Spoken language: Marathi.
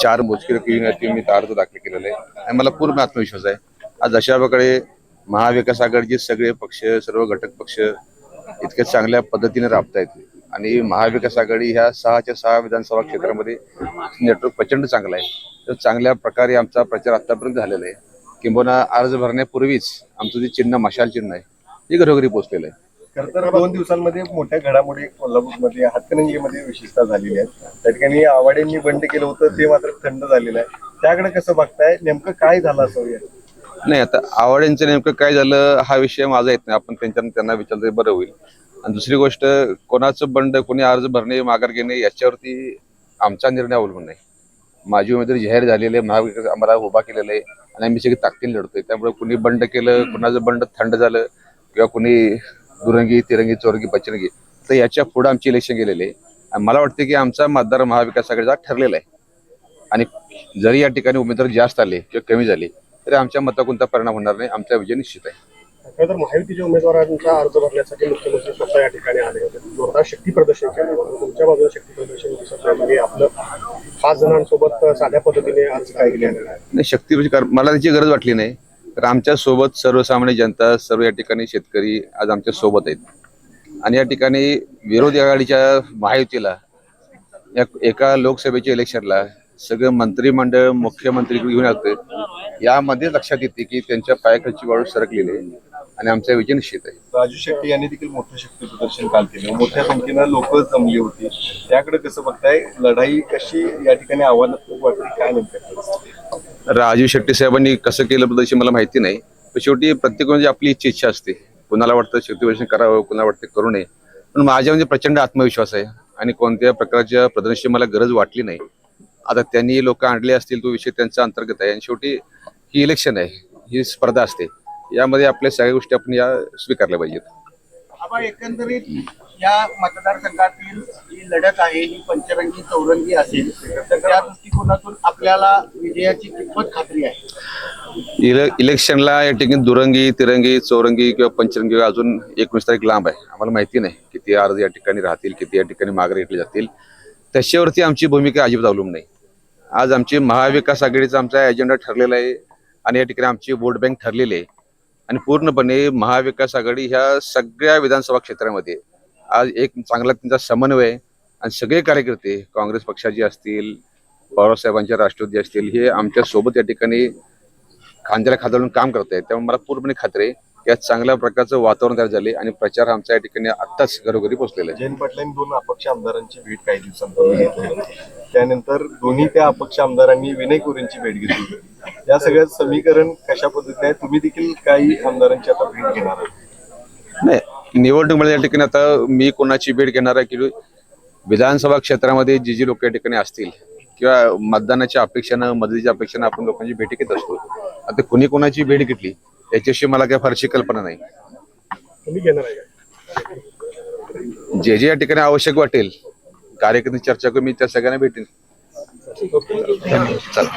चार मोजकी रक्कम मी अर्ज दाखल केलेला आहे. आणि मला पूर्ण आत्मविश्वास आहे. आज अशा प्रकारे महाविकास आघाडीचे सगळे पक्ष सर्व घटक पक्ष इतक्या चांगल्या पद्धतीने राबतायत. आणि महाविकास आघाडी ह्या सहाच्या सहा विधानसभा क्षेत्रामध्ये नेटवर्क प्रचंड चांगला आहे. तर चांगल्या प्रकारे आमचा प्रचार आतापर्यंत झालेला आहे. किंबहुना अर्ज भरण्यापूर्वीच आमचं जे चिन्ह मशाल चिन्ह आहे ते घरोघरी पोहोचलेलं आहे. खर तर दोन दिवसांमध्ये मोठ्या घडामोडी कोल्हापूरमध्ये हातकणंगलीमध्ये विशेषतः झालेली आहे त्या ठिकाणी आवाड्यांनी बंड केलं होतं ते मात्र थंड झालेलं आहे. त्याकडे कसं बघताय? नेमकं काय झालं असं या? नाही आता आवाड्यांचं नेमकं काय झालं हा विषय माझा येत नाही. आपण त्यांच्या त्यांना विचारलं बरं होईल. आणि दुसरी गोष्ट कोणाचं बंड कोणी अर्ज भरणे माघार घेणे याच्यावरती आमचा निर्णय अवलंबून नाही. माझी उमेदवारी जाहीर झालेली आहे महाविकास आम्हाला उभा केलेला आहे. आणि आम्ही सगळी ताकदीने लढतोय. त्यामुळे कुणी बंड केलं कुणाचं बंड थंड झालं किंवा कुणी दुरंगी तिरंगी चौरंगी पचरंगी तर याच्यापुढे आमची इलेक्शन गेलेले आहे. आणि मला वाटतं की आमचा मतदार महाविकास आघाडीचा ठरलेला आहे. आणि जरी या ठिकाणी उमेदवार जास्त आले किंवा कमी झाले तरी आमच्या मता कोणता परिणाम होणार नाही आमचा विजय निश्चित आहे. खरं तर महायुतीच्या उमेदवारांचा अर्ज भरण्यासाठी मुख्यमंत्री स्वतः या ठिकाणी आले होते. जोरदार शक्ती प्रदर्शन केलं होतं. तुमच्या बाजूला शक्ती प्रदर्शन दिसत नाही म्हणजे आपलं पाच जणांसोबत साध्या पद्धतीने अर्ज काय नाही शक्ती म्हणजे मला त्याची गरज वाटली नाही. तर आमच्यासोबत सर्वसामान्य जनता सर्व या ठिकाणी शेतकरी आज आमच्यासोबत आहेत. आणि या ठिकाणी विरोधी आघाडीच्या महायुतीला या एका लोकसभेच्या इलेक्शनला सगळं मंत्रिमंडळ मुख्यमंत्री घेऊन येते यामध्ये लक्षात येते की त्यांच्या पायाखालची वाळू सरकलेली आहे आणि आमचा विजय निश्चित आहे. राजू शेट्टी यांनी देखील मोठं शक्ती प्रदर्शन काल केलं. मोठ्या संख्येनं लोक जमली होती. त्याकडे कसं बघताय? लढाई कशी या ठिकाणी आव्हानात्मक वाटते? काय नेमकं? राजीव शेट्टी साहेबांनी कसं केलं प्रदर्शन मला माहिती नाही. पण शेवटी प्रत्येक म्हणजे आपली इच्छा इच्छा असते. कुणाला वाटतं शेवटी करावं कुणाला वाटतं करू नये. पण माझ्या म्हणजे प्रचंड आत्मविश्वास आहे. आणि कोणत्या प्रकारच्या प्रदर्शनाची मला गरज वाटली नाही. आता त्यांनी लोक आणले असतील तो विषय त्यांचा अंतर्गत आहे. आणि शेवटी ही इलेक्शन आहे. ही स्पर्धा असते. यामध्ये आपल्या सगळ्या गोष्टी आपण या स्वीकारल्या पाहिजेत. एकंदरीत या मतदारसंघातील ही लढत आहे ही पंचरंगी चौरंगी असेल त्या दृष्टिकोनातून आपल्याला विजयाची कितपत खात्री आहे? इले इलेक्शनला या ठिकाणी दुरंगी तिरंगी चौरंगी किंवा पंचरंगी अजून एकोणीस तारीख लांब आहे. आम्हाला माहिती नाही किती अर्ज या ठिकाणी राहतील किती या ठिकाणी मागे घेतले जातील. त्याच्यावरती आमची भूमिका अजिबात अवलंबून नाही. आज आमची महाविकास आघाडीचा आमचा एजेंडा ठरलेला आहे आणि या ठिकाणी आमची वोट बँक ठरलेली आहे. आणि पूर्णपणे महाविकास आघाडी ह्या सगळ्या विधानसभा क्षेत्रामध्ये आज एक चांगला त्यांचा समन्वय आणि सगळे कार्यकर्ते काँग्रेस पक्षाचे असतील पवारसाहेबांच्या राष्ट्रवादी असतील हे आमच्यासोबत या ठिकाणी खांद्याला खांद्याला काम करत आहेत त्यामुळे मला पूर्णपणे खात्री आहे आज चांगल्या प्रकारचं वातावरण तयार झाले आणि प्रचार आमचा या ठिकाणी आत्ताच घरोघरी पोहोचलेला आहे जयंत पाटलांनी दोन अपक्ष आमदारांची भेट काही दिवसांपूर्वी घेतली होती. त्यानंतर दोन्ही त्या अपक्ष आमदारांनी विनय कोरेंची भेट घेतली होती. या सगळ्या समीकरण कशा पद्धतीने आहे तुम्ही देखील काही आमदारांची आता भेट घेणार आहात नाही निवडणुकीमध्ये या ठिकाणी आता मी कोणाची भेट घेणार आहे की विधानसभा क्षेत्रामध्ये जी जी लोक या ठिकाणी असतील किंवा मतदानाच्या अपेक्षानं मदतीच्या अपेक्षानं आपण लोकांची भेटी घेत असतो. आता कुणी कोणाची भेट घेतली याच्याशी मला काही फारशी कल्पना नाही. जे जे या ठिकाणी आवश्यक वाटेल कार्यकर्ते चर्चा करून मी त्या सगळ्यांना भेटेन. चला